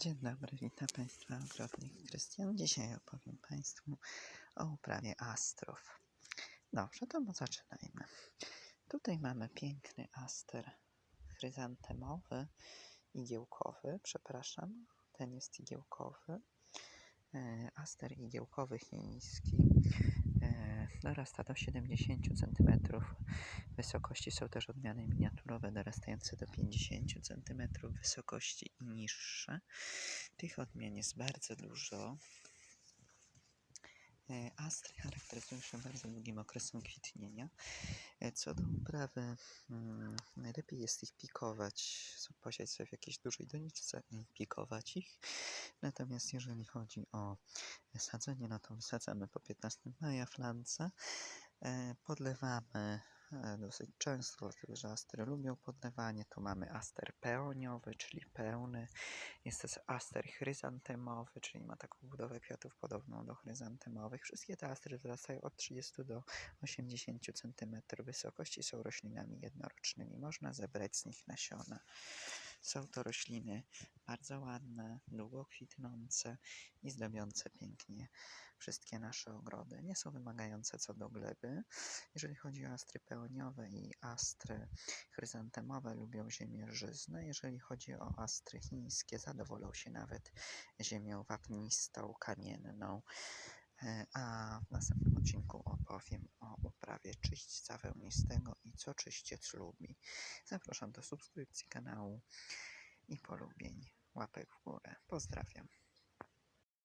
Dzień dobry, witam Państwa ogrodnik Krystian. Dzisiaj opowiem Państwu o uprawie astrów. Dobrze, to zaczynajmy. Tutaj mamy piękny aster chryzantemowy, igiełkowy, przepraszam, ten jest igiełkowy. E, Aster igiełkowy chiński dorasta do 70 cm wysokości. Są też odmiany miniaturowe dorastające do 50 cm wysokości i niższe. Tych odmian jest bardzo dużo. E, Astry charakteryzują się bardzo długim okresem kwitnienia. E, Co do uprawy, mm, najlepiej jest ich pikować, posiać sobie w jakiejś dużej doniczce i pikować ich. Natomiast jeżeli chodzi o sadzenie, no to wysadzamy po 15 maja flance. E, Podlewamy dosyć często, dlatego że astry lubią podlewanie. Tu mamy aster peoniowy, czyli pełny. Jest też aster chryzantemowy, czyli ma taką budowę kwiatów podobną do chryzantemowych. Wszystkie te astry wzrastają od 30 do 80 cm wysokości. Są roślinami jednorocznymi. Można zebrać z nich nasiona. Są to rośliny bardzo ładne, długo kwitnące i zdobiące pięknie wszystkie nasze ogrody. Nie są wymagające co do gleby. Jeżeli chodzi o astry pełniowe i astry chryzantemowe, lubią ziemię żyzne. Jeżeli chodzi o astry chińskie, zadowolą się nawet ziemią wapnistą, kamienną. E, A w następnym odcinku opowiem o uprawie czyśćca wełnistego i co czyściec lubi. Zapraszam do subskrypcji kanału i polubień. Łapek w górę. Pozdrawiam.